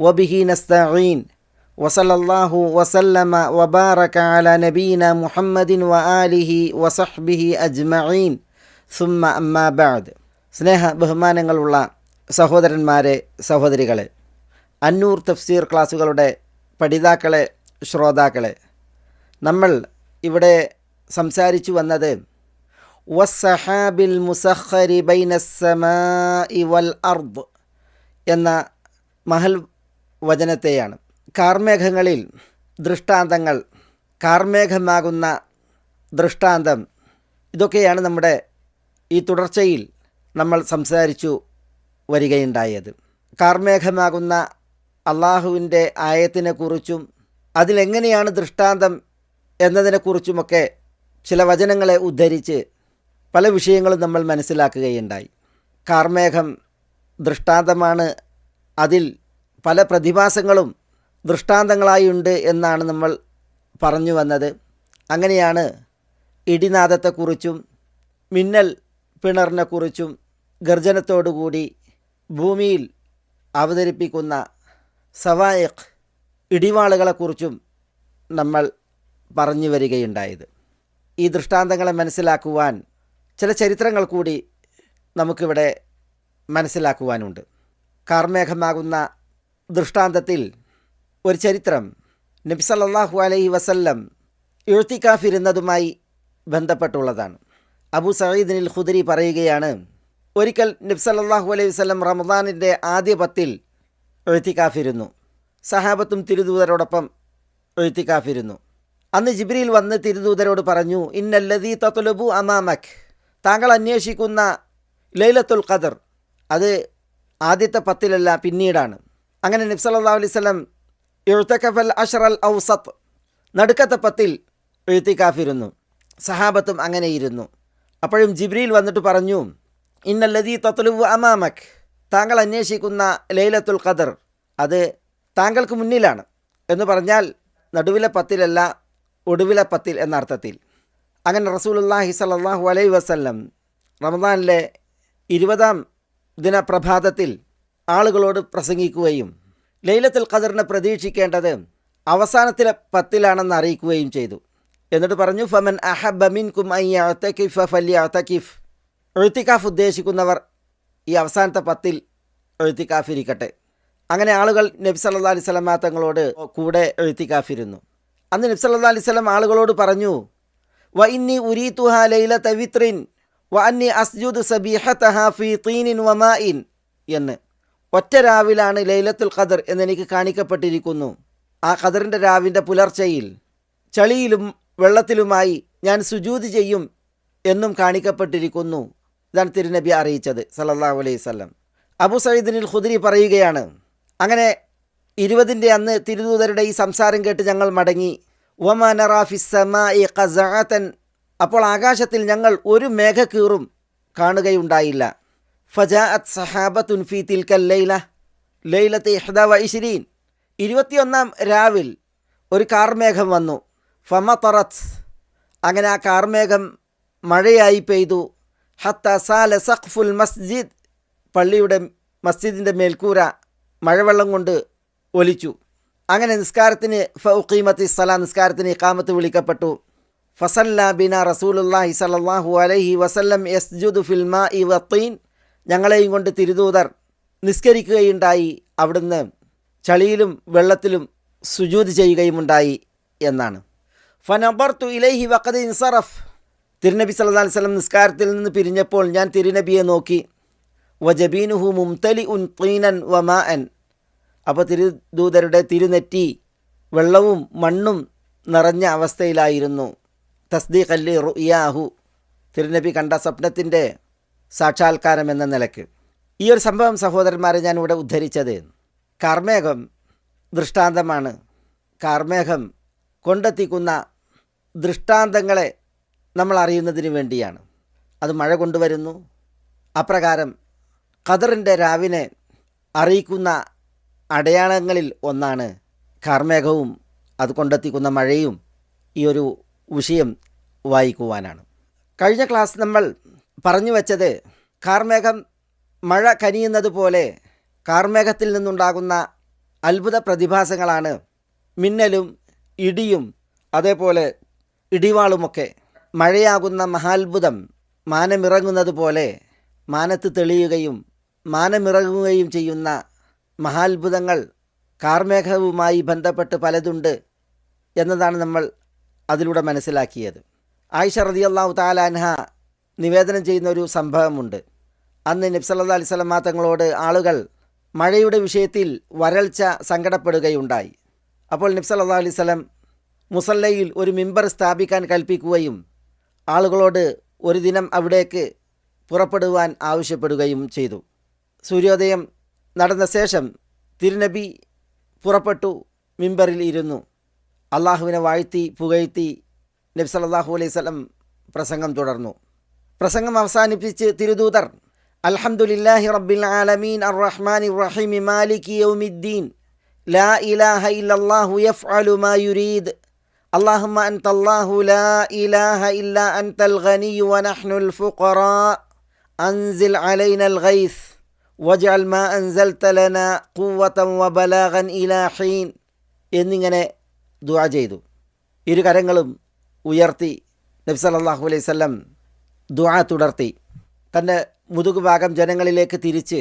وبه نستعين وصلى الله وسلم وبارك على نبينا محمد وآله وصحبه أجمعين ثم أما بعد സ്നേഹ ബഹുമാനങ്ങളുള്ള സഹോദരന്മാരെ സഹോദരികളെ അന്നൂർ തഫ്സീർ ക്ലാസ്സുകളുടെ പഠിതാക്കളെ ശ്രോതാക്കളെ നമ്മൾ ഇവിടെ സംസാരിച്ചു വന്നത് വസ്സഹാബിൽ മുസഖരി ബൈനസ്സമായി വൽ അർദ് എന്ന മഹൽ വചനത്തെയാണ്. കാർമേഘങ്ങളിൽ ദൃഷ്ടാന്തങ്ങൾ കാർമേഘമാകുന്ന ദൃഷ്ടാന്തം ഇതൊക്കെയാണ് നമ്മുടെ ഈ തുടർച്ചയിൽ നമ്മൾ സംസാരിച്ചു വരികയുണ്ടായത്. കാർമേഘമാകുന്ന അള്ളാഹുവിന്റെ ആയത്തിനെക്കുറിച്ചും അതിലെങ്ങനെയാണ് ദൃഷ്ടാന്തം എന്നതിനെക്കുറിച്ചുമൊക്കെ ചില വചനങ്ങളെ ഉദ്ധരിച്ച് പല വിഷയങ്ങളും നമ്മൾ മനസ്സിലാക്കുകയുണ്ടായി. കാർമേഘം ദൃഷ്ടാന്തമാണ് അതിൽ പല പ്രതിഭാസങ്ങളും ദൃഷ്ടാന്തങ്ങളായുണ്ട് എന്നാണ് നമ്മൾ പറഞ്ഞു വന്നത്. അങ്ങനെയാണ് ഇടിനാദത്തെക്കുറിച്ചും മിന്നൽ പിണറിനെക്കുറിച്ചും ഗർജനത്തോടുകൂടി ഭൂമിയിൽ അവതരിപ്പിക്കുന്ന സവായഖ് ഇടിവാളുകളെക്കുറിച്ചും നമ്മൾ പറഞ്ഞു വരികയുണ്ടായത്. ഈ ദൃഷ്ടാന്തങ്ങളെ മനസ്സിലാക്കുവാൻ ചില ചരിത്രങ്ങൾ കൂടി നമുക്കിവിടെ മനസ്സിലാക്കുവാനുണ്ട്. കാർമേഘമാകുന്ന ദൃഷ്ടാന്തത്തിൽ ഒരു ചരിത്രം നബി സല്ലല്ലാഹു അലൈഹി വസല്ലം എഴുത്തിക്കാഫിരുന്നതുമായി ബന്ധപ്പെട്ടുള്ളതാണ്. അബു സയ്യിദിനിൽ ഖുദരി പറയുകയാണ് ഒരിക്കൽ നബി സല്ലല്ലാഹു അലൈഹി വസ്ലം റമദാനിന്റെ ആദ്യ പത്തിൽ എഴുത്തിക്കാഫിരുന്നു. സഹാബത്തും തിരുദൂതരോടൊപ്പം എഴുത്തിക്കാഫിരുന്നു. അന്ന് ജിബ്രിയിൽ വന്ന് തിരുദൂതരോട് പറഞ്ഞു ഇന്നല്ലതീ തത്തുലബു അമാമക്. താങ്കൾ അന്വേഷിക്കുന്ന ലൈലത്തുൽ ഖദർ അത് ആദ്യത്തെ പത്തിലല്ല പിന്നീടാണ്. അങ്ങനെ നബ്സല്ലാ അലൈഹി സ്വലം എഴുത്തക്കഫൽ അഷറൽ ഔസത്ത് നടുക്കത്തെ പത്തിൽ എഴുത്തിക്കാഫിരുന്നു. സഹാബത്തും അങ്ങനെ ഇരുന്നു. അപ്പോഴും ജിബ്രിയിൽ വന്നിട്ട് പറഞ്ഞു ഇന്നല്ലതീ തത്ലുവു അമാമക്. താങ്കൾ അന്വേഷിക്കുന്ന ലൈലത്തുൽ ഖദർ അത് താങ്കൾക്ക് മുന്നിലാണ് എന്ന് പറഞ്ഞാൽ നടുവിലെ പത്തിലല്ല ഒടുവിലെ പത്തിൽ എന്ന അർത്ഥത്തിൽ. അങ്ങനെ റസൂലുല്ലാഹി സലാഹു അലൈ വസല്ലം റമദാനിലെ ഇരുപതാം ദിനപ്രഭാതത്തിൽ ആളുകളോട് പ്രസംഗിക്കുകയും ലൈലത്തുൽ ഖദറിനെ പ്രതീക്ഷിക്കേണ്ടത് അവസാനത്തിലെ പത്തിലാണെന്ന് അറിയിക്കുകയും ചെയ്തു. എന്നിട്ട് പറഞ്ഞു ഫമൻ അഹബ മിൻകും ഫല്യത്തക്കിഫ് എഴുത്തിക്കാഫ് ഉദ്ദേശിക്കുന്നവർ ഈ അവസാനത്തെ പത്തിൽ എഴുത്തിക്കാഫിരിക്കട്ടെ അങ്ങനെ ആളുകൾ നബി സല്ലാ അലൈഹി സ്വലമാ തങ്ങളോട് കൂടെ എഴുത്തിക്കാഫിരുന്നു അന്ന് നബി സല്ലാ അലൈഹി സ്വലം ആളുകളോട് പറഞ്ഞു വ ഇന്നി ഉരീത്തുഹ ലൈല തവിത്രിൻ വ അന്നി അസ്ജുദ് സബീഹത്തഹ ഫി തീനിൻ വമായിൻ എന്ന്. ഒറ്റ രാവിലാണ് ലൈലത്തുൽ ഖദർ എന്നെനിക്ക് കാണിക്കപ്പെട്ടിരിക്കുന്നു. ആ ഖദറിന്റെ രാവിന്റെ പുലർച്ചയിൽ ചളിയിലും വെള്ളത്തിലുമായി ഞാൻ സുജൂതി ചെയ്യും എന്നും കാണിക്കപ്പെട്ടിരിക്കുന്നു ഇതാണ് തിരുനബി അറിയിച്ചത് സല്ലല്ലാഹു അലൈഹി വസല്ലം. അബു സയ്യിദിനിൽ ഖുദരി പറയുകയാണ് അങ്ങനെ ഇരുപതിന്റെ അന്ന് തിരുദൂതരുടെ ഈ സംസാരം കേട്ട് ഞങ്ങൾ മടങ്ങി. അപ്പോൾ ആകാശത്തിൽ ഞങ്ങൾ ഒരു മേഘക്കീറും കാണുകയുണ്ടായില്ല. ഫജാഅത്ത് സഹാബത്തുൻ ഫി തിൽക്കൽ ലൈല ലൈലത്തെ ഇഹ്ദ വൈശിരീൻ ഇരുപത്തിയൊന്നാം രാവിൽ ഒരു കാർമേഘം വന്നു. ഫമത്തറത്ത് അങ്ങനെ ആ കാർമേഘം മഴയായി പെയ്തു. ഹത്ത സാല സഖ്ഫുൽ മസ്ജിദ് പള്ളിയുടെ മസ്ജിദിന്റെ മേൽക്കൂര മഴവെള്ളം കൊണ്ട് ഒലിച്ചു. അങ്ങനെ നിസ്കാരത്തിന് ഫൗഖീമത്തി സല നിസ്കാരത്തിന് ഇക്കാമത്ത് വിളിക്കപ്പെട്ടു. ഫസല്ല ബിന റസൂലുല്ലാഹി സലാഹു അലൈഹി വസല്ലം യസ്ജുദ് ഫിൽമ ഇ വത്തീൻ ഞങ്ങളെയും കൊണ്ട് തിരുദൂതർ നിസ്കരിക്കുകയുണ്ടായി. അവിടുന്ന് ചളിയിലും വെള്ളത്തിലും സുജൂത് ചെയ്യുകയുമുണ്ടായി എന്നാണ്. ഫനബർത്തു ഇലൈഹി വക്കത് ഇൻസറഫ്. തിരുനബി അലൈഹി വസല്ലം നിസ്കാരത്തിൽ നിന്ന് പിരിഞ്ഞപ്പോൾ ഞാൻ തിരുനബിയെ നോക്കി. വജബീനുഹു മുംതലി ഉൻ തീനൻ വമാ അൻ അപ്പോൾ തിരുദൂതരുടെ തിരുനെറ്റി വെള്ളവും മണ്ണും നിറഞ്ഞ അവസ്ഥയിലായിരുന്നു. തസ്ദീഖ് അല്ലി റുയാഹു തിരുനബി കണ്ട സ്വപ്നത്തിന്റെ സാക്ഷാത്കാരം എന്ന നിലയ്ക്ക്. ഈ ഒരു സംഭവം സഹോദരന്മാരെ ഞാൻ ഇവിടെ ഉദ്ധരിച്ചത് കർമ്മേഘം ദൃഷ്ടാന്തമാണ്. കാർമേഘം കൊണ്ടെത്തിക്കുന്ന ദൃഷ്ടാന്തങ്ങളെ നമ്മൾ അറിയുന്നതിന് വേണ്ടിയാണ്. അത് മഴ കൊണ്ടുവരുന്നു. അപ്രകാരം ഖദറിന്റെ രാവിനെ അറിയിക്കുന്ന അടയാളങ്ങളിൽ ഒന്നാണ് കാർമേഘവും അത് കൊണ്ടെത്തിക്കുന്ന മഴയും. ഈ ഒരു വിഷയം വായിക്കുവാനാണ്. കഴിഞ്ഞ ക്ലാസ് നമ്മൾ പറഞ്ഞു വച്ചത് കാർമേഘം മഴ കനിയുന്നത് പോലെ കാർമേഘത്തിൽ നിന്നുണ്ടാകുന്ന അത്ഭുത പ്രതിഭാസങ്ങളാണ് മിന്നലും ഇടിയും അതേപോലെ ഇടിവാളുമൊക്കെ. മഴയാകുന്ന മഹാത്ഭുതം മാനമിറങ്ങുന്നത് പോലെ മാനത്ത് തെളിയുകയും മാനമിറങ്ങുകയും ചെയ്യുന്ന മഹാത്ഭുതങ്ങൾ കാർമേഘവുമായി ബന്ധപ്പെട്ട് പലതുണ്ട് എന്നതാണ് നമ്മൾ അതിലൂടെ മനസ്സിലാക്കിയത്. ആയിഷ റതിയല്ലാഹു താലാൻഹ നിവേദനം ചെയ്യുന്ന ഒരു സംഭവമുണ്ട്. അന്ന് നബ്സല്ലാ അലൈഹി സ്വലമാ തങ്ങളോട് ആളുകൾ മഴയുടെ വിഷയത്തിൽ വരൾച്ച സങ്കടപ്പെടുകയുണ്ടായി. അപ്പോൾ നബ്സല്ലാ അലൈഹി സ്വലം മുസല്ലയിൽ ഒരു മിമ്പർ സ്ഥാപിക്കാൻ കൽപ്പിക്കുകയും ആളുകളോട് ഒരു ദിനം അവിടേക്ക് പുറപ്പെടുവാൻ ആവശ്യപ്പെടുകയും ചെയ്തു. സൂര്യോദയം നടന്ന ശേഷം തിരുനബി പുറപ്പെട്ടു മിമ്പറിൽ ഇരുന്നു. അള്ളാഹുവിനെ വാഴ്ത്തി പുകഴ്ത്തി നബി സല്ലല്ലാഹു അലൈഹി സ്വലം പ്രസംഗം തുടർന്നു. പ്രസംഗം അവസാനിപ്പിച്ച് തിരുദൂതർ അൽഹംദുലില്ലാഹി റബ്ബിൽ ആലമീൻ അർ റഹ്മാൻ റഹീം മാലികി യൗമിദ്ദീൻ ലാ ഇലാഹ ഇല്ലല്ലാഹു യഫ്അലു മാ യുരീദ് اللهم أنت الله لا إله إلا أنت الغني ونحن الفقراء أنزل علينا الغيث واجعل ما أنزلت لنا قوة وبلاغا إلى حين എന്നിങ്ങനെ ദുആ ചെയ്തു ഇരു കരങ്ങളും ഉയർത്തി നബി സല്ലല്ലാഹു അലൈഹി വസല്ലം ദുആ തുടർത്തി. തന്റെ മുതുകുഭാഗം ജനങ്ങളിലേക്ക് തിരിച്ച്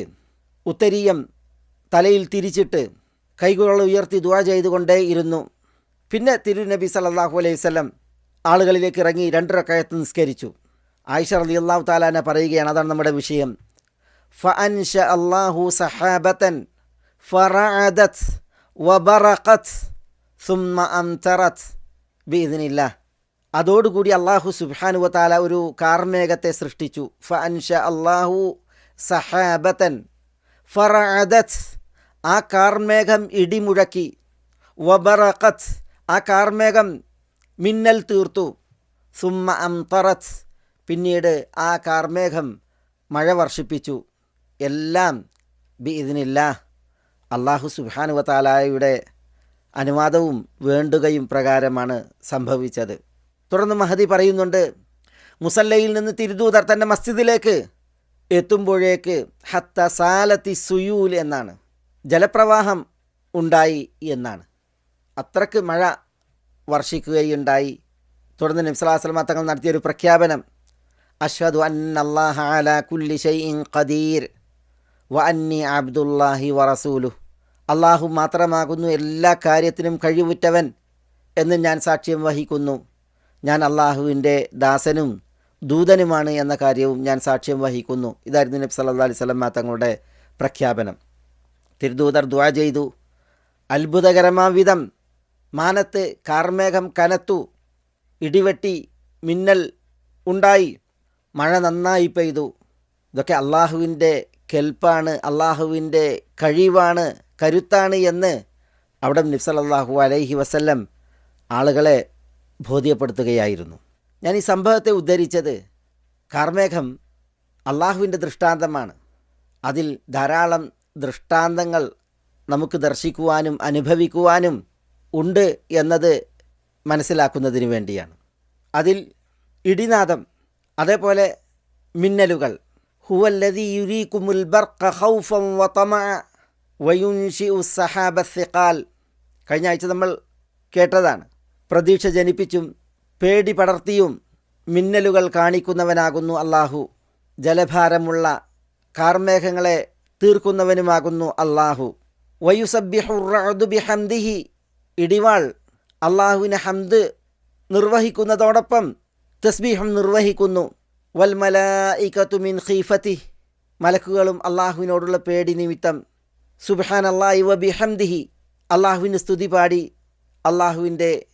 ഉത്തരീയം തലയിൽ തിരിച്ചിട്ട് കൈകൾ ഉയർത്തി ദുആ ചെയ്തുകൊണ്ടേ ഇരുന്നു. പിന്നെ തിരുനബി സല്ലല്ലാഹു അലൈഹി വസല്ലം ആളുകളിലേക്ക് ഇറങ്ങി രണ്ട് റക്അത്ത് നിസ്കരിച്ചു. ആയിഷ റളിയല്ലാഹു താലാന പറയുകയാണ് അതാണ് നമ്മുടെ വിഷയം. ഫഅൻഷ അല്ലാഹു സഹാബത്തൻ ഫറഅദത് വബറഖത് സുമ്മ അംതറത് ബിഇذനില്ല അതോടുകൂടി അള്ളാഹു സുബ്ഹാനു വതാല ഒരു കാർമേഘത്തെ സൃഷ്ടിച്ചു. ഫ അൻഷ അള്ളാഹു സഹാബത്തൻ ഫറഅദത്. ആ കാർമേഘം ഇടിമുഴക്കി. വബറഖത്ത് ആ കാർമേഘം മിന്നൽ തീർത്തു. സുമ്മ അംതറത്ത് പിന്നീട് ആ കാർമേഘം മഴ വർഷിപ്പിച്ചു. എല്ലാം ബി ഇതിനില്ല അള്ളാഹു സുബാനുവ താലായുടെ അനുവാദവും വേണ്ടുകയും പ്രകാരമാണ് സംഭവിച്ചത്. തുടർന്ന് മഹദി പറയുന്നുണ്ട് മുസല്ലയിൽ നിന്ന് തിരുദൂതർ തന്റെ മസ്ജിദിലേക്ക് എത്തുമ്പോഴേക്ക് ഹത്ത സാലത്തി സുയൂൽ എന്നാണ്. ജലപ്രവാഹം ഉണ്ടായി എന്നാണ്. അത്രയ്ക്ക് മഴ വർഷിക്കുകയുണ്ടായി. തുടർന്ന് നബ്സലാസ്ലമ തങ്ങൾ നടത്തിയൊരു പ്രഖ്യാപനം അഷ്ഹദു കുല്ലി ഷൈഇൻ ഖദീർ വ അന്നി അബ്ദുല്ലാഹി വറസൂലു അള്ളാഹു മാത്രമാകുന്നു എല്ലാ കാര്യത്തിനും കഴിവുറ്റവൻ എന്ന് ഞാൻ സാക്ഷ്യം വഹിക്കുന്നു. ഞാൻ അള്ളാഹുവിന്റെ ദാസനും ദൂതനുമാണ് എന്ന കാര്യവും ഞാൻ സാക്ഷ്യം വഹിക്കുന്നു. ഇതായിരുന്നു നബി സല്ലാ അലൈഹി സ്വലമ തങ്ങളുടെ പ്രഖ്യാപനം. തിരുദൂതർ ദുആ ചെയ്തു. അത്ഭുതകരമാം വിധം മാനത്ത് കാർമേഘം കനത്തു. ഇടിവെട്ടി മിന്നൽ ഉണ്ടായി. മഴ നന്നായി പെയ്തു. ഇതൊക്കെ അള്ളാഹുവിന്റെ കെൽപ്പാണ് അള്ളാഹുവിന്റെ കഴിവാണ് കരുത്താണ് എന്ന് അവിടെ നിഫ്സലല്ലാഹു അലൈഹി വസല്ലം ആളുകളെ ബോധ്യപ്പെടുത്തുകയായിരുന്നു. ഞാൻ ഈ സംഭവത്തെ ഉദ്ധരിച്ചത് കാർമേഘം അള്ളാഹുവിന്റെ ദൃഷ്ടാന്തമാണ്. അതിൽ ധാരാളം ദൃഷ്ടാന്തങ്ങൾ നമുക്ക് ദർശിക്കുവാനും അനുഭവിക്കുവാനും ഉണ്ട് എന്നത് മനസ്സിലാക്കുന്നതിന് വേണ്ടിയാണ്. അതിൽ ഇടിനാദം അതേപോലെ മിന്നലുകൾ. ഹുവല്ലതി ബർഖ കഴിഞ്ഞ ആഴ്ച നമ്മൾ കേട്ടതാണ്. പ്രതീക്ഷ ജനിപ്പിച്ചും പേടി പടർത്തിയും മിന്നലുകൾ കാണിക്കുന്നവനാകുന്നു അള്ളാഹു ജലഭാരമുള്ള കാർമേഘങ്ങളെ തീർക്കുന്നവനുമാകുന്നു അള്ളാഹു വയുസബ്ബിഹുറഅദു ബിഹംദിഹി. ഇടിവാൾ അള്ളാഹുവിനെ ഹംദ് നിർവഹിക്കുന്നതോടൊപ്പം തസ്ബീഹം നിർവഹിക്കുന്നു. വൽ മലായികത്തു മിൻ ഖീഫത്തി മലക്കുകളും അള്ളാഹുവിനോടുള്ള പേടി നിമിത്തം. സുബാൻ അള്ളാഹി വ ബിഹംദിഹി. അള്ളാഹുവിന് സ്തുതി പാടി. അള്ളാഹുവിന്റെ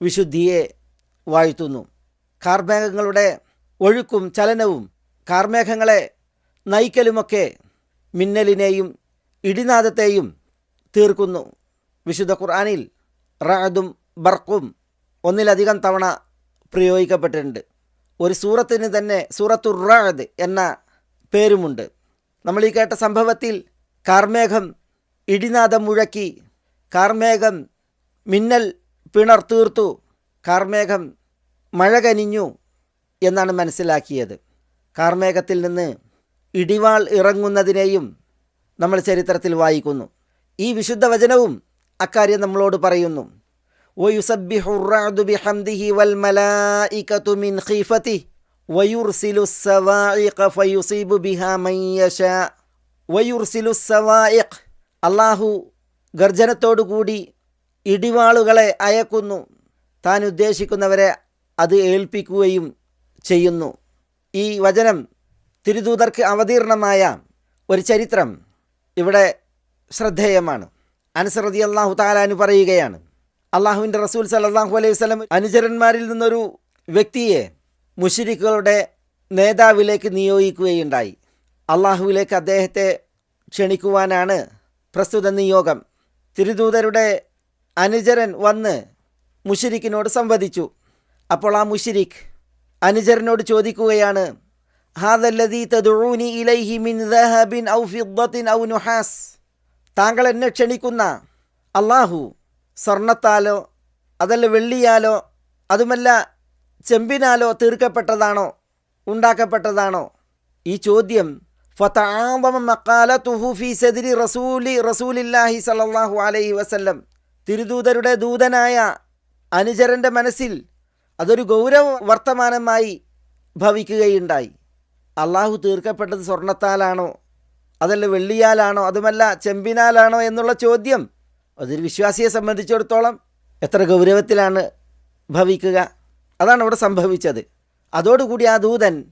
വിശുദ്ധിയെ വാഴ്ത്തുന്നു. കാർമേഘങ്ങളുടെ ഒഴുക്കും ചലനവും കാർമേഘങ്ങളെ നയിക്കലുമൊക്കെ മിന്നലിനെയും ഇടിനാദത്തെയും തീർക്കുന്നു. വിശുദ്ധ ഖുർആാനിൽ റാദും ബർക്കും ഒന്നിലധികം തവണ പ്രയോഗിക്കപ്പെട്ടിട്ടുണ്ട്. ഒരു സൂറത്തിന് തന്നെ സൂറത്തു റാദ് എന്ന പേരുമുണ്ട്. നമ്മൾ ഈ കേട്ട സംഭവത്തിൽ കാർമേഘം ഇടിനാദം മുഴക്കി കാർമേഘം മിന്നൽ പിണർ തീർത്തു കാർമേഘം മഴ കനിഞ്ഞു എന്നാണ് മനസ്സിലാക്കിയത്. കാർമേഘത്തിൽ നിന്ന് ഇടിവാൾ ഇറങ്ങുന്നതിനെയും നമ്മൾ ചരിത്രത്തിൽ വായിക്കുന്നു. ഈ വിശുദ്ധ വചനവും അക്കാര്യം നമ്മളോട് പറയുന്നു. അള്ളാഹു ഗർജനത്തോടുകൂടി ഇടിവാളുകളെ അയക്കുന്നു. താൻ ഉദ്ദേശിക്കുന്നവരെ അത് ഏൽപ്പിക്കുകയും ചെയ്യുന്നു. ഈ വചനം തിരുദൂതർക്ക് അവതീർണമായ ഒരു ചരിത്രം ഇവിടെ ശ്രദ്ധേയമാണ്. അനുസൃതി അള്ളാഹു താലാനു പറയുകയാണ് അള്ളാഹുവിന്റെ റസൂൽ സലാഹു അലൈഹി വസ്ലം അനുചരന്മാരിൽ നിന്നൊരു വ്യക്തിയെ മുഷിരിക്കുകളുടെ നേതാവിലേക്ക് നിയോഗിക്കുകയുണ്ടായി. അള്ളാഹുവിലേക്ക് അദ്ദേഹത്തെ ക്ഷണിക്കുവാനാണ് പ്രസ്തുത നിയോഗം. തിരുദൂതരുടെ അനുചരൻ വന്ന് മുഷിരിക്കിനോട് സംവദിച്ചു. അപ്പോൾ ആ മുഷിരിഖ് അനുചരനോട് ചോദിക്കുകയാണ് ഇലൈഹി മിൻ ഔ ഔ നുഹാസ്. താങ്കൾ എന്നെ ക്ഷണിക്കുന്ന അള്ളാഹു സ്വർണത്താലോ അതല്ല വെള്ളിയാലോ അതുമല്ല ചെമ്പിനാലോ തീർക്കപ്പെട്ടതാണോ ഉണ്ടാക്കപ്പെട്ടതാണോ? ഈ ചോദ്യം ഫതആദമ മക്കാല തുഹുഫി സദ്രി റസൂലി റസൂലില്ലാഹി സല്ലല്ലാഹു അലൈഹി വസല്ലം തിരുദൂതരുടെ ദൂതനായ അനുചരന്റെ മനസ്സിൽ അതൊരു ഗൗരവ വർത്തമാനമായി ഭവിക്കുകയുണ്ടായി. അള്ളാഹു തീർക്കപ്പെട്ടത് സ്വർണത്താലാണോ? അതല്ല വെള്ളിയാലാണോ? അതുമല്ല ചെമ്പിനാലാണോ എന്നുള്ള ചോദ്യം അതൊരു വിശ്വാസിയെ സംബന്ധിച്ചിടത്തോളം എത്ര ഗൗരവത്തിലാണ് ഭവിക്കുക? അതാണ് അവിടെ സംഭവിച്ചത്. അതോടുകൂടി ആ ദൂതൻ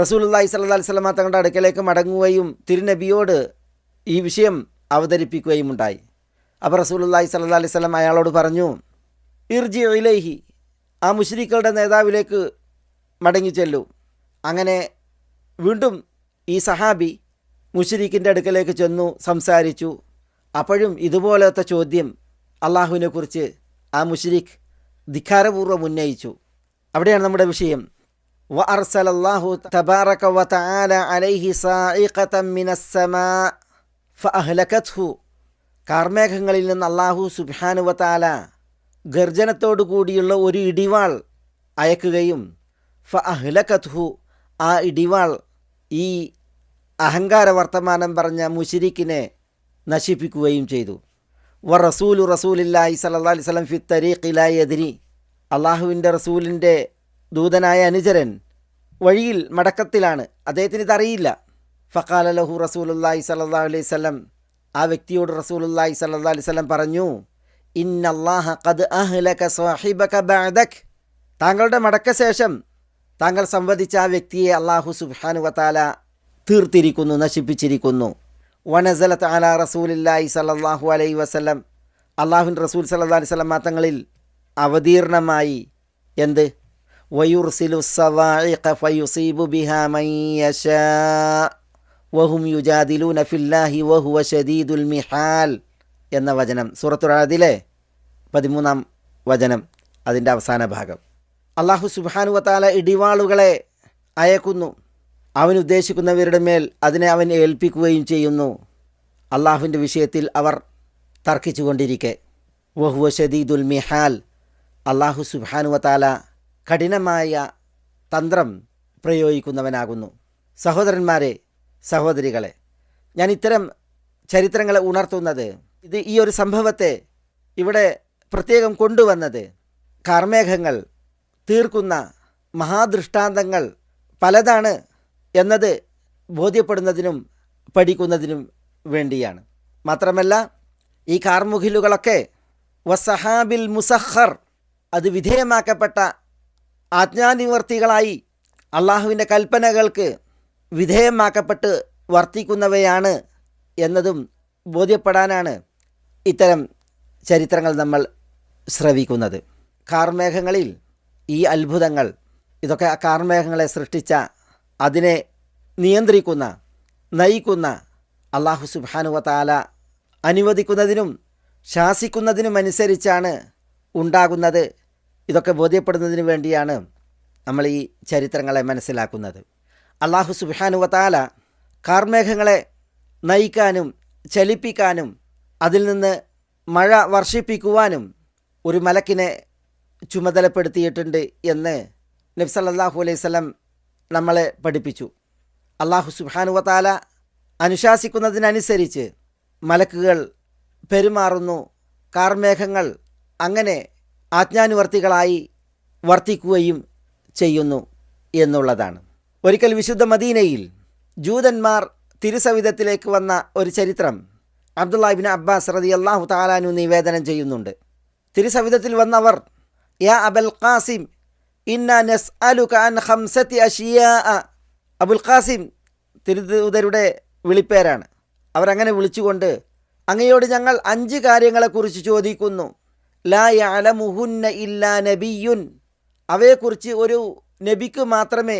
റസൂലുല്ലാഹി സല്ലാ സ്വലമ തങ്ങളുടെ അടുക്കലേക്ക് മടങ്ങുകയും തിരുനബിയോട് ഈ വിഷയം അവതരിപ്പിക്കുകയും ഉണ്ടായി. അപ്പോൾ റസൂലുല്ലാഹി സല്ലാ അലൈഹി സ്വലം അയാളോട് പറഞ്ഞു ഇർജി ഇലൈഹി. ആ മുഷ്രിക്കളുടെ നേതാവിലേക്ക് മടങ്ങി ചെല്ലൂ. അങ്ങനെ വീണ്ടും ഈ സഹാബി മുഷരിക്കിന്റെ അടുക്കലേക്ക് ചെന്നു സംസാരിച്ചു. അപ്പോഴും ഇതുപോലത്തെ ചോദ്യം അള്ളാഹുവിനെക്കുറിച്ച് ആ മുഷരിഖ് ധിക്കാരപൂർവം ഉന്നയിച്ചു. അവിടെയാണ് നമ്മുടെ വിഷയം. വ അർസലല്ലാഹു തബാറക വ തആല അലൈഹി സായിഖതൻ മിനസ്സമാ ഫഅഹ്ലകത്ഹു കാർമേഘങ്ങളിൽ നിന്ന് അള്ളാഹു തആല ഗർജനത്തോടു കൂടിയുള്ള ഒരു ഇടിവാൾ അയക്കുകയും ഫ അഹ്ലഖത്ഹു ആ ഇടിവാൾ ഈ അഹങ്കാര വർത്തമാനം പറഞ്ഞ മുഷിരിക്കിനെ നശിപ്പിക്കുകയും ചെയ്തു. വ റസൂലു റസൂലില്ലാഹി സലഹ് അലൈഹി സ്വലം ഫി തരീഖിലായി എതിരി അള്ളാഹുവിന്റെ റസൂലിന്റെ ദൂതനായ അനുചരൻ വഴിയിൽ മടക്കത്തിലാണ്. അദ്ദേഹത്തിന് ഇതറിയില്ല ഫക്കാലഹു ലഹു റസൂലുല്ലാഹി സല്ലല്ലാഹു അലൈഹി വസല്ലം ആ വ്യക്തിയോട് റസൂലുല്ലാഹി സല്ലല്ലാഹു അലൈഹി വസല്ലം പറഞ്ഞു ഇന്നല്ലാഹ ബഅദക്. താങ്കളുടെ മടക്കശേഷം താങ്കൾ സംവദിച്ച ആ വ്യക്തിയെ അള്ളാഹു സുബാനു വതാല തീർത്തിരിക്കുന്നു നശിപ്പിച്ചിരിക്കുന്നു. വനസലത്ത് അല റസൂലില്ലാഹി സല്ലല്ലാഹു അലൈഹി വസല്ലം. അള്ളാഹുൻ റസൂൽ സല്ലാ അലൈഹി വസല്ലം തങ്ങളിൽ അവതീർണമായി എന്ത്? വയുർസിലു സവാഇഖ ഫയുസീബു ബിഹാ മൻ യശാ. വഹും യുജാദിലു നഫില്ലാഹി വഹുവ ഷദീദുൽ മിഹാൽ എന്ന വചനം. സൂറത്തുറാദിലെ പതിമൂന്നാം വചനം അതിന്റെ അവസാന ഭാഗം. അള്ളാഹു സുബാനുവത്താല ഇടിവാളുകളെ അയക്കുന്നു. അവൻ ഉദ്ദേശിക്കുന്നവരുടെ മേൽ അതിനെ അവൻ ഏൽപ്പിക്കുകയും ചെയ്യുന്നു. അള്ളാഹുവിന്റെ വിഷയത്തിൽ അവർ തർക്കിച്ചു കൊണ്ടിരിക്കെ വഹുവ ഷദീദുൽ മിഹാൽ. അള്ളാഹു സുബാനുവത്താല കഠിനമായ തന്ത്രം പ്രയോഗിക്കുന്നവനാകുന്നു. സഹോദരന്മാരെ സഹോദരികളെ ഞാൻ ഇത്തരം ചരിത്രങ്ങളെ ഉണർത്തുന്നത് ഇത് ഈ ഒരു സംഭവത്തെ ഇവിടെ പ്രത്യേകം കൊണ്ടുവന്നത് കാർമേഘങ്ങൾ തീർക്കുന്ന മഹാദൃഷ്ടാന്തങ്ങൾ പലതാണ് എന്നത് ബോധ്യപ്പെടുന്നതിനും പഠിക്കുന്നതിനും വേണ്ടിയാണ്. മാത്രമല്ല ഈ കാർമുഖിലുകളൊക്കെ വസഹാബിൽ മുസഹർ അത് വിധേയമാക്കപ്പെട്ട ആജ്ഞാനിവർത്തികളായി അള്ളാഹുവിന്റെ കൽപ്പനകൾക്ക് വിധേയമാക്കപ്പെട്ട് വർത്തിക്കുന്നവയാണ് എന്നതും ബോധ്യപ്പെടാനാണ് ഇത്തരം ചരിത്രങ്ങൾ നമ്മൾ ശ്രവിക്കുന്നത്. കാർമേഘങ്ങളിൽ ഈ അത്ഭുതങ്ങൾ ഇതൊക്കെ ആ കാർമേഘങ്ങളെ സൃഷ്ടിച്ച അതിനെ നിയന്ത്രിക്കുന്ന നയിക്കുന്ന അള്ളാഹു സുബാനുവ താല അനുവദിക്കുന്നതിനും ശാസിക്കുന്നതിനുമനുസരിച്ചാണ് ഉണ്ടാകുന്നത്. ഇതൊക്കെ ബോധ്യപ്പെടുന്നതിന് വേണ്ടിയാണ് നമ്മൾ ഈ ചരിത്രങ്ങളെ മനസ്സിലാക്കുന്നത്. അള്ളാഹു സുബാനുവത്താല കാർമേഘങ്ങളെ നയിക്കാനും ചലിപ്പിക്കാനും അതിൽ നിന്ന് മഴ വർഷിപ്പിക്കുവാനും ഒരു മലക്കിനെ ചുമതലപ്പെടുത്തിയിട്ടുണ്ട് എന്ന് നബ്സല്ലാഹു അലൈഹി സ്വലം നമ്മളെ പഠിപ്പിച്ചു. അള്ളാഹു സുബാനുവത്താല അനുശാസിക്കുന്നതിനനുസരിച്ച് മലക്കുകൾ പെരുമാറുന്നു കാർമേഘങ്ങൾ അങ്ങനെ ആജ്ഞാനുവർത്തികളായി വർത്തിക്കുകയും ചെയ്യുന്നു എന്നുള്ളതാണ്. ഒരിക്കൽ വിശുദ്ധ മദീനയിൽ ജൂതന്മാർ തിരുസവിധത്തിലേക്ക് വന്ന ഒരു ചരിത്രം. അബ്ദുല്ലാഹിബിൻ അബ്ബാസ് റതി അള്ളാഹു താലാനു നിവേദനം ചെയ്യുന്നുണ്ട്. തിരുസവിധത്തിൽ വന്നവർ യാ അബൽ ഖാസിം ഇന്ന നസ് അലു അൻ ഹംസത്തി അഷിയ അബുൽ ഖാസിം തിരുദൂതരുടെ വിളിപ്പേരാണ്. അവരങ്ങനെ വിളിച്ചുകൊണ്ട് അങ്ങയോട് ഞങ്ങൾ അഞ്ച് കാര്യങ്ങളെക്കുറിച്ച് ചോദിക്കുന്നു. ലാ യഅലമുഹുന്ന ഇല്ലാ നബിയുൻ. അവയെക്കുറിച്ച് ഒരു നബിക്ക് മാത്രമേ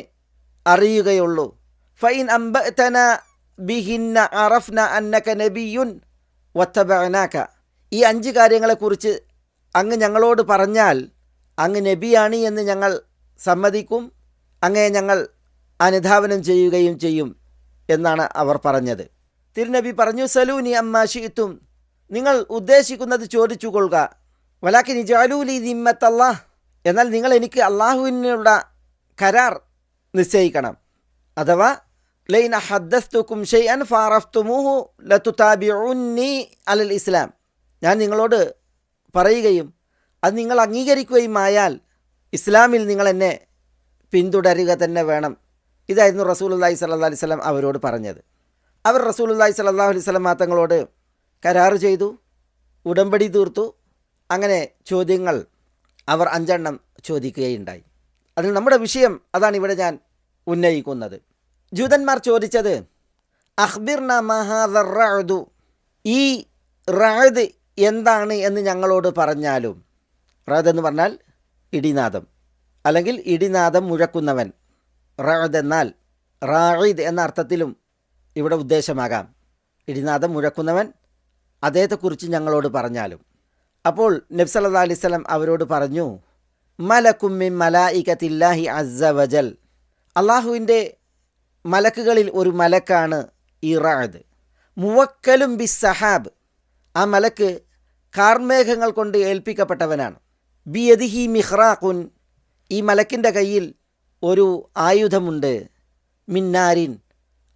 അറിയുകയുള്ളൂ. ഫൈൻ അംബഅതന ബിഹിന്ന അറഫ്ന അന്നക നബിയുൻ വത്തബനാക്ക ഈ അഞ്ച് കാര്യങ്ങളെക്കുറിച്ച് അങ്ങ് ഞങ്ങളോട് പറഞ്ഞാൽ അങ്ങ് നബിയാണ് എന്ന് ഞങ്ങൾ സമ്മതിക്കും അങ്ങേ ഞങ്ങൾ അനുധാവനം ചെയ്യുകയും ചെയ്യും എന്നാണ് അവർ പറഞ്ഞത്. തിരുനബി പറഞ്ഞു സലൂനി അമ്മാഷിത്തും നിങ്ങൾ ഉദ്ദേശിക്കുന്നത് ചോദിച്ചു കൊള്ളുക വലാക്കി നിജാലൂലി ദിമ്മത്തല്ലാ എന്നാൽ നിങ്ങൾ എനിക്ക് അള്ളാഹുവിനുള്ള കരാർ നിശ്ചയിക്കണം. അഥവാ ലൈന ഹദ്ദസ്തുക്കും ഷെയ്അൻ ഫാറഫ്തുമുഹു ലത്തുതാബിഉന്നി അലൽ ഇസ്ലാം. ഞാൻ നിങ്ങളോട് പറയുകയും അത് നിങ്ങൾ അംഗീകരിക്കുകയും ആയാൽ ഇസ്ലാമിൽ നിങ്ങൾ എന്നെ പിന്തുടരുക തന്നെ വേണം. ഇതായിരുന്നു റസൂലുല്ലാഹി സല്ലാ അലൈഹി സ്വലം അവരോട് പറഞ്ഞത്. അവർ റസൂലുല്ലാഹി സല്ലാഹു അലൈഹി സ്വലം തങ്ങളോട് കരാറ് ചെയ്തു ഉടമ്പടി തീർത്തു. അങ്ങനെ ചോദ്യങ്ങൾ അവർ അഞ്ചെണ്ണം ചോദിക്കുകയുണ്ടായി. അതിൽ നമ്മുടെ വിഷയം അതാണ് ഇവിടെ ഞാൻ ഉന്നയിക്കുന്നത്. ജൂതന്മാർ ചോദിച്ചത് അഹ്ബിർ മഹാദു ഈ റാദ് എന്താണ് എന്ന് ഞങ്ങളോട് പറഞ്ഞാലും റാദ് എന്ന് പറഞ്ഞാൽ ഇടിനാദം. അല്ലെങ്കിൽ ഇടിനാദം മുഴക്കുന്നവൻ. റാദ് എന്നാൽ റായിദ് എന്ന അർത്ഥത്തിലും ഇവിടെ ഉദ്ദേശമാകാം. ഇടിനാദം മുഴക്കുന്നവൻ അദ്ദേഹത്തെക്കുറിച്ച് ഞങ്ങളോട് പറഞ്ഞാലും. അപ്പോൾ നബ്സല്ലാ അലൈവലം അവരോട് പറഞ്ഞു മലക്കുമ്മി മലായിക്കത്തില്ലാഹി അസ്സ വജൽ. അള്ളാഹുവിന്റെ മലക്കുകളിൽ ഒരു മലക്കാണ് ഇറാദ് റാദ്. മുവക്കലും ബി സഹാബ്. ആ മലക്ക് കാർമേഘങ്ങൾ കൊണ്ട് ഏൽപ്പിക്കപ്പെട്ടവനാണ്. ബി യദിഹി മിഹ്റാഖുൻ. ഈ മലക്കിന്റെ കയ്യിൽ ഒരു ആയുധമുണ്ട്. മിന്നാരിൻ.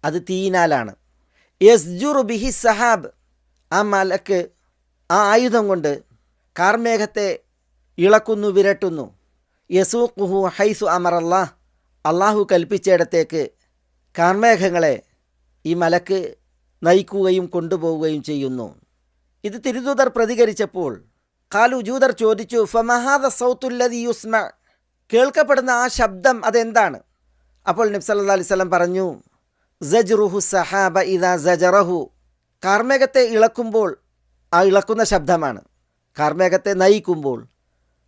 അത് തീനാലാണ് യസ്ജുറു ബിഹി സഹാബ്. ആ മലക്ക് ആ ആയുധം കൊണ്ട് കാർമേഘത്തെ ഇളക്കുന്നു വിരട്ടുന്നു. യസൂഖുഹു ഹൈസു അമറല്ലാ അള്ളാഹു കൽപ്പിച്ചിടത്തേക്ക് കാർമേഘങ്ങളെ ഈ മലക്ക് നയിക്കുകയും കൊണ്ടുപോവുകയും ചെയ്യുന്നു. ഇത് തിരുദൂതർ പ്രതികരിച്ചപ്പോൾ കാലു ജൂതർ ചോദിച്ചു ഫമഹാദ സൗത്തുല്ലതി യുസ്മ. കേൾക്കപ്പെടുന്ന ആ ശബ്ദം അതെന്താണ്? അപ്പോൾ നബ്സല്ലാ അലൈഹി സ്വലം പറഞ്ഞു സജ്റുഹു സഹാബ ഇദാ സജറഹു. കാർമേഘത്തെ ഇളക്കുമ്പോൾ ആ ഇളക്കുന്ന ശബ്ദമാണ്. കാർമേഘത്തെ നയിക്കുമ്പോൾ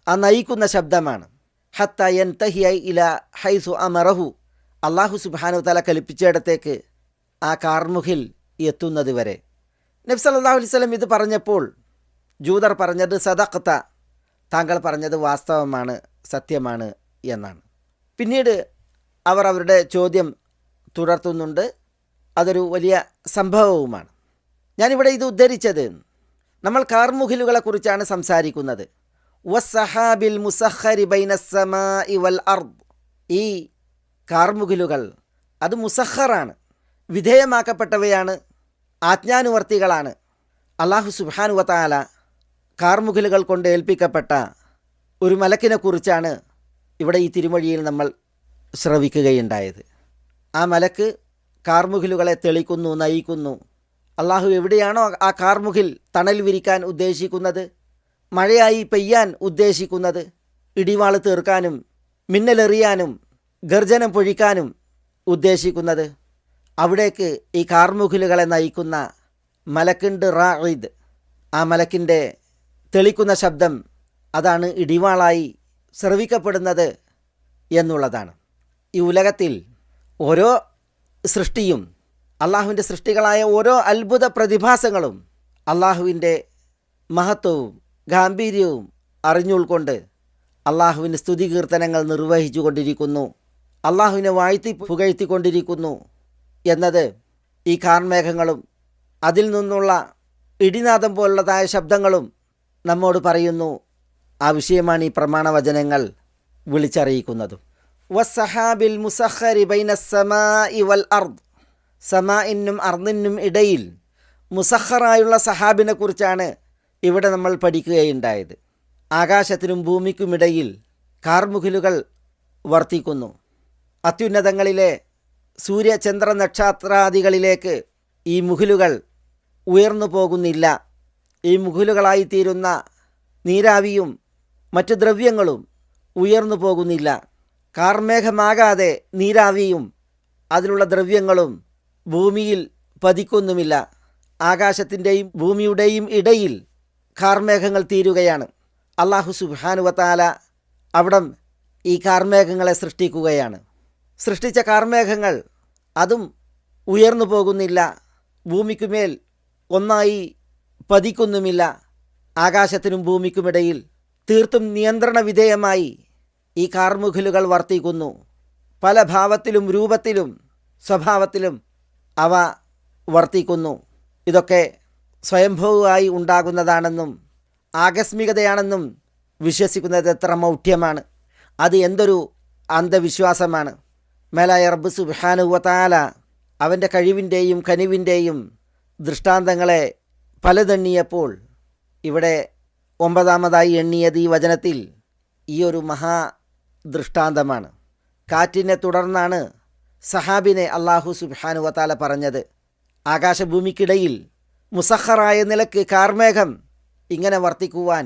ആ നയിക്കുന്ന ശബ്ദമാണ്. ഹത്ത എൻ തഹിയായി ഇല ഹൈസു അമറഹു. അള്ളാഹു സുബാനു തല കലിപ്പിച്ചിടത്തേക്ക് ആ കാർമുഖിൽ എത്തുന്നത് വരെ. നബ്സല്ലാഹു അലൈഹി സ്വലം ഇത് പറഞ്ഞപ്പോൾ ജൂതർ പറഞ്ഞത് സദഖത്ത. താങ്കൾ പറഞ്ഞത് വാസ്തവമാണ് സത്യമാണ് എന്നാണ്. പിന്നീട് അവർ അവരുടെ ചോദ്യം തുടർത്തുന്നുണ്ട്. അതൊരു വലിയ സംഭവവുമാണ്. ഞാനിവിടെ ഇത് ഉദ്ധരിച്ചത് നമ്മൾ കാർമുഖിലുകളെക്കുറിച്ചാണ് സംസാരിക്കുന്നത്. വസ്സഹാബിൽ മുസഹരി ബൈനസമാ വൽ അർദ് ഈ കാർമുകിലുകൾ അത് മുസഹറാണ് വിധേയമാക്കപ്പെട്ടവയാണ് ആജ്ഞാനുവർത്തികളാണ്. അള്ളാഹു സുബാനുവത്താല കാർമുകിലുകൾ കൊണ്ട് ഏൽപ്പിക്കപ്പെട്ട ഒരു മലക്കിനെക്കുറിച്ചാണ് ഇവിടെ ഈ തിരുമൊഴിയിൽ നമ്മൾ ശ്രവിക്കുകയുണ്ടായത്. ആ മലക്ക് കാർമുകിലുകളെ തെളിക്കുന്നു നയിക്കുന്നു. അള്ളാഹു എവിടെയാണോ ആ കാർമുകിൽ തണൽ വിരിക്കാൻ ഉദ്ദേശിക്കുന്നത്? മഴയായി പെയ്യാൻ ഉദ്ദേശിക്കുന്നത് ഇടിവാൾ തീർക്കാനും മിന്നലെറിയാനും ഗർജനം പൊഴിക്കാനും ഉദ്ദേശിക്കുന്നത് അവിടേക്ക് ഈ കാർമുകിലുകളെ നയിക്കുന്ന മലക്കുണ്ട് റായിദ് ആ മലക്കിന്റെ തെളിക്കുന്ന ശബ്ദം അതാണ് ഇടിവാളായി ശ്രവിക്കപ്പെടുന്നത് എന്നുള്ളതാണ്. ഈ ഉലകത്തിൽ ഓരോ സൃഷ്ടിയും അള്ളാഹുവിന്റെ സൃഷ്ടികളായ ഓരോ അത്ഭുത പ്രതിഭാസങ്ങളും അള്ളാഹുവിന്റെ മഹത്വവും ഗാംഭീര്യവും അറിഞ്ഞുൾക്കൊണ്ട് അള്ളാഹുവിന് സ്തുതി കീർത്തനങ്ങൾ നിർവഹിച്ചു കൊണ്ടിരിക്കുന്നു അള്ളാഹുവിനെ വാഴ്ത്തി പുകഴ്ത്തിക്കൊണ്ടിരിക്കുന്നു എന്നത് ഈ കാർമേഘങ്ങളും അതിൽ നിന്നുള്ള ഇടിനാദം പോലുള്ളതായ ശബ്ദങ്ങളും നമ്മോട് പറയുന്നു. ആ വിഷയമാണ് ഈ പ്രമാണവചനങ്ങൾ വിളിച്ചറിയിക്കുന്നതും. വസ്സഹാബിൽ മുസഹരി ബൈന സമാ വൽ അർദ്. സമാഇനും അർദിനും ഇടയിൽ മുസഹറായുള്ള സഹാബിനെ കുറിച്ചാണ് ഇവിടെ നമ്മൾ പഠിക്കുകയുണ്ടായത്. ആകാശത്തിനും ഭൂമിക്കുമിടയിൽ കാർമുകിലുകൾ വർത്തിക്കുന്നു. അത്യുന്നതങ്ങളിലെ സൂര്യചന്ദ്ര നക്ഷത്രാദികളിലേക്ക് ഈ മുകിലുകൾ ഉയർന്നു പോകുന്നില്ല. ഈ മുഖിലുകളായിത്തീരുന്ന നീരാവിയും മറ്റു ദ്രവ്യങ്ങളും ഉയർന്നു പോകുന്നില്ല. കാർമേഘമാകാതെ നീരാവിയും അതിലുള്ള ദ്രവ്യങ്ങളും ഭൂമിയിൽ പതിക്കൊന്നുമില്ല. ആകാശത്തിന്റെയും ഭൂമിയുടെയും ഇടയിൽ കാർമേഘങ്ങൾ തീരുകയാണ്. അള്ളാഹു സുബാനുവത്താല അവിടം ഈ കാർമേഘങ്ങളെ സൃഷ്ടിക്കുകയാണ്. സൃഷ്ടിച്ച കാർമേഘങ്ങൾ അതും ഉയർന്നു പോകുന്നില്ല ഭൂമിക്കുമേൽ ഒന്നായി പതിക്കുന്നുമില്ല ആകാശത്തിനും ഭൂമിക്കുമിടയിൽ തീർത്തും നിയന്ത്രണ വിധേയമായി ഈ കാർമുഖലുകൾ വർത്തിക്കുന്നു. പല ഭാവത്തിലും രൂപത്തിലും സ്വഭാവത്തിലും അവ വർത്തിക്കുന്നു. ഇതൊക്കെ സ്വയംഭവമായി ഉണ്ടാകുന്നതാണെന്നും ആകസ്മികതയാണെന്നും വിശ്വസിക്കുന്നത് എത്ര മൗഢ്യമാണ്. അത് എന്തൊരു അന്ധവിശ്വാസമാണ്. മേലായ റബ്ബ് സുബാനുവത്താല അവന്റെ കഴിവിന്റെയും കനിവിന്റെയും ദൃഷ്ടാന്തങ്ങളെ പലതെണ്ണിയപ്പോൾ ഇവിടെ ഒമ്പതാമതായി എണ്ണിയത് ഈ വചനത്തിൽ ഈ ഒരു മഹാ ദൃഷ്ടാന്തമാണ്. കാറ്റിനെ തുടർന്നാണ് സഹാബിനെ അള്ളാഹു സുബാനുവത്താല പറഞ്ഞത്. ആകാശഭൂമിക്കിടയിൽ മുസഹറായ നിലയ്ക്ക് കാർമേഘം ഇങ്ങനെ വർത്തിക്കുവാൻ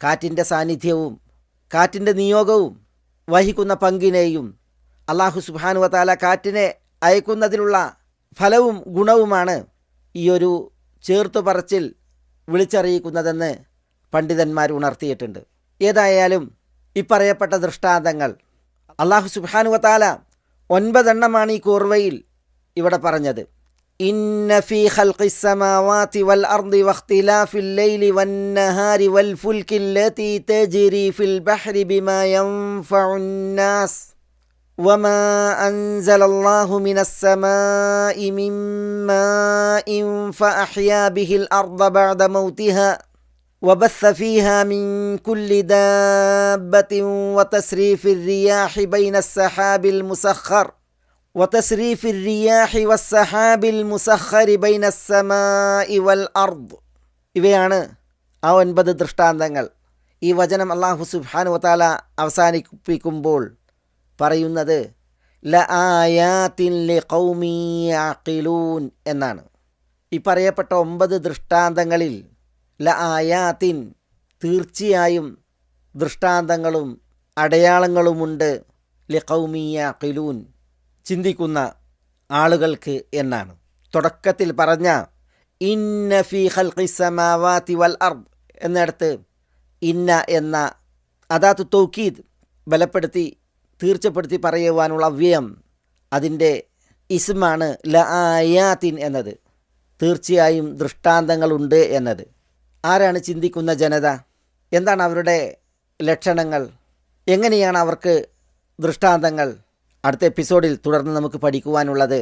കാറ്റിന്റെ സാന്നിധ്യവും കാറ്റിന്റെ നിയോഗവും വഹിക്കുന്ന പങ്കിനെയും അള്ളാഹു സുബാനുവത്താല കാറ്റിനെ അയക്കുന്നതിലുള്ള ഫലവും ഗുണവുമാണ് ഈ ഒരു ചേർത്തു പറച്ചിൽ വിളിച്ചറിയിക്കുന്നതെന്ന് പണ്ഡിതന്മാർ ഉണർത്തിയിട്ടുണ്ട്. ഏതായാലും ഇപ്പറയപ്പെട്ട ദൃഷ്ടാന്തങ്ങൾ അള്ളാഹു സുബാനുവത്താല ഒൻപതെണ്ണമാണ് ഈ കോർവയിൽ ഇവിടെ പറഞ്ഞത്. إن في خلق السماوات والأرض واختلاف الليل والنهار والفلك التي تجري في البحر بما ينفع الناس وما أنزل الله من السماء من ماء فأحيا به الأرض بعد موتها وبث فيها من كل دابة وتسريف الرياح بين السحاب المسخر ۖ وتسريف الرياح والسحاب المسخر بين السماء والأرض ഇവയാണ് ആ ഒൻപത് ദൃഷ്ടാന്തങ്ങൾ ഈ വചനം അള്ളാഹു സുബ്ഹാനു വതാല അവസാനിപ്പിക്കുമ്പോൾ പറയുന്നത് ല ആയാത്തിൻ ലി ഖൗമി യഅഖിലൂൻ എന്നാണ് ഈ പറയപ്പെട്ട ഒമ്പത് ദൃഷ്ടാന്തങ്ങളിൽ ല ആയാത്തിൻ തീർച്ചയായും ദൃഷ്ടാന്തങ്ങളും അടയാളങ്ങളുമുണ്ട് ലി ഖൗമി യഅഖിലൂൻ ചിന്തിക്കുന്ന ആളുകൾക്ക് എന്നാണ്. തുടക്കത്തിൽ പറഞ്ഞ ഇന്ന ഫി ഖൽഖി സമാവാതി വൽ അർദ് എന്നിടത്ത് ഇന്ന എന്ന അതാത്ത് തൗക്കീദ് ബലപ്പെടുത്തി തീർച്ചപ്പെടുത്തി പറയുവാനുള്ള അവ്യയം അതിന്റെ ഇസ്മാണ് ല ആയാത്തിൻ എന്നത്. തീർച്ചയായും ദൃഷ്ടാന്തങ്ങളുണ്ട് എന്നത്. ആരാണ് ചിന്തിക്കുന്ന ജനത? എന്താണ് അവരുടെ ലക്ഷണങ്ങൾ? എങ്ങനെയാണ് അവർക്ക് ദൃഷ്ടാന്തങ്ങൾ? അടുത്ത എപ്പിസോഡിൽ തുടർന്ന് നമുക്ക് പഠിക്കുവാനുള്ളത്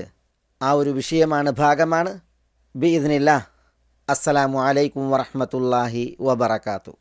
ആ ഒരു വിഷയമാണ് ഭാഗമാണ്. ബി ഇതിനില്ല അസ്സലാമു അലൈക്കും വറഹമത്തല്ലാഹി വബർക്കാത്തു